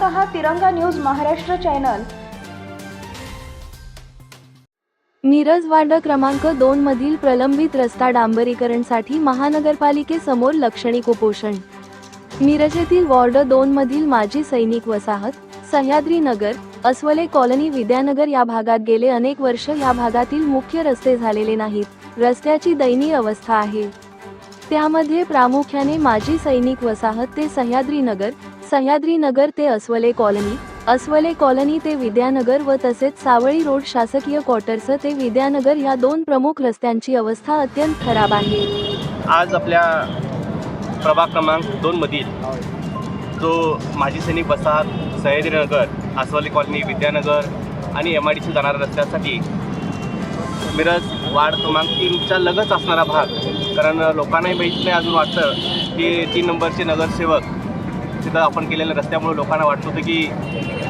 पाहत आहात Tiranga news Maharashtra channel. Miraj ward क्रमांक दोन मधील प्रलंबित रस्ता डांबरीकरणसाठी महानगरपालिकेसमोर लक्षणिक उपोषण. मिरज येथील वॉर्ड दोन मधील माजी सैनिक वसाहत सह्याद्री नगर अस्वले कॉलनी विद्यानगर या भागात गेले अनेक वर्ष या भागातील मुख्य रस्ते झालेले नाहीत. रस्त्याची दयनीय अवस्था आहे. त्यामध्ये प्रामुख्याने माजी सैनिक वसाहत ते सह्याद्रीनगर सह्याद्रीनगर ते अस्वले कॉलनी अस्वले कॉलनी ते विद्यानगर व तसेच सावळी रोड शासकीय क्वार्टर्स ते विद्यानगर या दोन प्रमुख रस्त्यांची अवस्था अत्यंत खराब आहे. आज आपल्या प्रभाग क्रमांक दोनमधील जो माजी सैनिक वसाहत सह्याद्रीनगर अस्वले कॉलनी विद्यानगर आणि एम आय डी सी जाणाऱ्या रस्त्यासाठी मिरज वार्ड क्रमांक तीनच्या लगत असणारा भाग. कारण लोकांनाही माहीत नाही अजून वाटतं की तीन नंबरचे नगरसेवक तिथं आपण केलेल्या रस्त्यामुळे लोकांना वाटत होतं की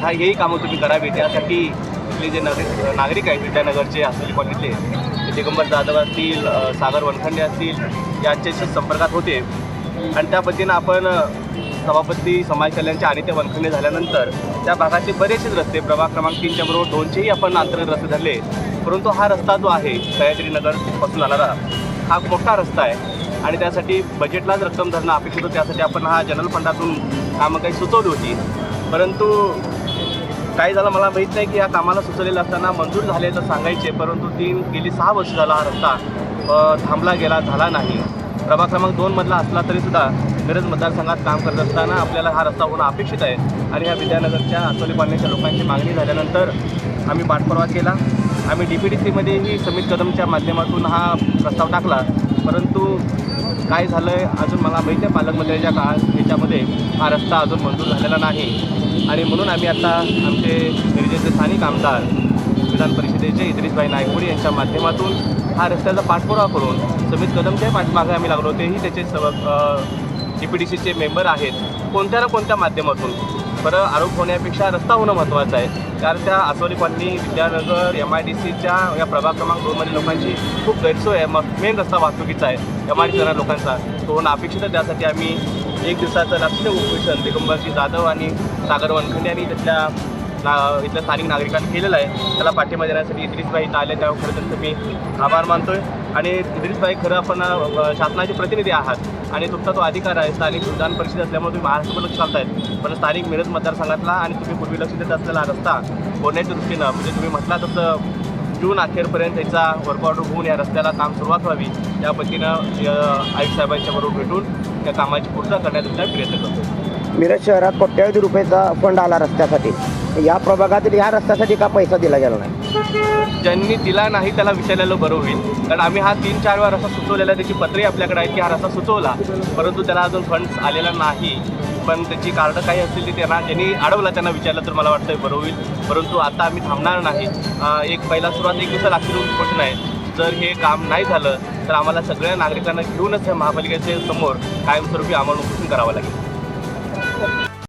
हा हेही कामं तुम्ही करावी. त्यासाठी इथले जे नागरिक नागरिक आहेत विद्यानगरचे असलेले कॉलनीतले दिगंबर जाधव असतील सागर वनखंडे असतील यांच्याशी संपर्कात होते. आणि त्या पद्धतीनं आपण सभापती समाज कल्याणचे आणि ते वनखंडे झाल्यानंतर त्या भागाचे बरेचसेच रस्ते प्रभाग क्रमांक तीनच्या बरोबर दोनशेही आपण अंतर्गत रस्ते धरले. परंतु हा रस्ता जो आहे सह्याद्रीनगरपासून जाणारा हा मोठा रस्ता आहे. आणि त्यासाठी बजेटलाच रक्कम धरणं अपेक्षित होतं. त्यासाठी आपण हा जनरल फंडातून कामं काही सुचवली होती. परंतु काय झालं मला माहीत नाही की या कामाला सुचवलेलं असताना मंजूर झाले तर सांगायचे परंतु तीन गेली सहा वर्ष झाला हा रस्ता थांबला गेला झाला नाही. प्रभाग क्रमांक दोनमधला असला तरीसुद्धा गरज मतदारसंघात काम करत असताना आपल्याला हा रस्ता होणं अपेक्षित आहे. आणि ह्या विद्यानगरच्या आसोली कॉलनीच्या लोकांची मागणी झाल्यानंतर आम्ही पाठपुरावा केला. आम्ही डी पी डी सीमध्येही समित कदमच्या माध्यमातून हा प्रस्ताव टाकला. परंतु काय झालं आहे अजून मला माहिती आहे पालकमंत्र्यांच्या काळात याच्यामध्ये हा रस्ता अजून मंजूर झालेला नाही. आणि म्हणून आम्ही आता आमचे मिरजेचे स्थानिक आमदार विधान परिषदेचे इद्रिसभाई नायकवडी यांच्या माध्यमातून हा रस्त्याचा पाठपुरावा करून समित कदमच्याही पाठमागे आम्ही लागलो तेही त्याचे सव डी पी डी सीचे मेंबर आहेत. कोणत्या ना कोणत्या माध्यमातून. बरं आरोप होण्यापेक्षा रस्ता होणं महत्त्वाचं आहे. कारण त्या Asoli colony Vidyanagar M I D सीच्या या प्रभाग क्रमांक दोनमध्ये लोकांची खूप गैरसोय आहे. मग मेन रस्ता वाहतुकीचा आहे. एम आय डी जाणाऱ्या लोकांचा. तो अपेक्षित त्यासाठी आम्ही एक दिवसाचं लक्ष उपोषण दिगंबरजी जाधव आणि सागर वनखंडे आणि त्यातल्या ना इथल्या स्थानिक नागरिकांनी केलेलं आहे. त्याला पाठिंबा देण्यासाठी इद्रिसबाई इथं आले त्यावर खरं त्यांचं मी आभार मानतोय. आणि इद्रिसबाई खरं आपण शासनाचे प्रतिनिधी आहात. आणि तुमचा तो अधिकार आहे. स्थानिक विधान परिषद असल्यामुळे तुम्ही महाराष्ट्रभर लक्ष चालतायत पण स्थानिक मिरज मतदारसंघातला आणि तुम्ही पूर्वी लक्ष देत असलेला रस्ता होण्याच्या दृष्टीनं म्हणजे तुम्ही म्हटला तसं जून अखेरपर्यंत याचा वर्कआउट होऊन या रस्त्याला काम सुरुवात व्हावी. या पद्धतीनं आयुक्त साहेबांच्या बरोबर भेटून त्या कामाची पूर्तता करण्याचा प्रयत्न करतो मिरज शहरात कोट्यावधी रुपयाचा फंड आला रस्त्यासाठी. या प्रभागातील या रस्त्यासाठी का पैसा दिला गेला नाही? ज्यांनी दिला नाही त्याला विचारलेलं बरं होईल. कारण आम्ही हा तीन चार वेळा रस्ता सुचवलेला त्याची पत्रही आपल्याकडे आहेत की हा रस्ता सुचवला परंतु त्याला अजून फंड्स आलेला नाही. पण त्याची कार्ड काही असतील ती त्यांना ज्यांनी अडवला त्यांना विचारलं तर मला वाटतं बरं होईल. परंतु आता आम्ही थांबणार नाही. एक पहिला सुरुवात एक दिवसाला अखेर उपोषण आहे जर हे काम नाही झालं तर आम्हाला सगळ्या नागरिकांना घेऊनच या महापालिकेचे समोर कायमस्वरूपी आम्हाला उपोषण करावं लागेल.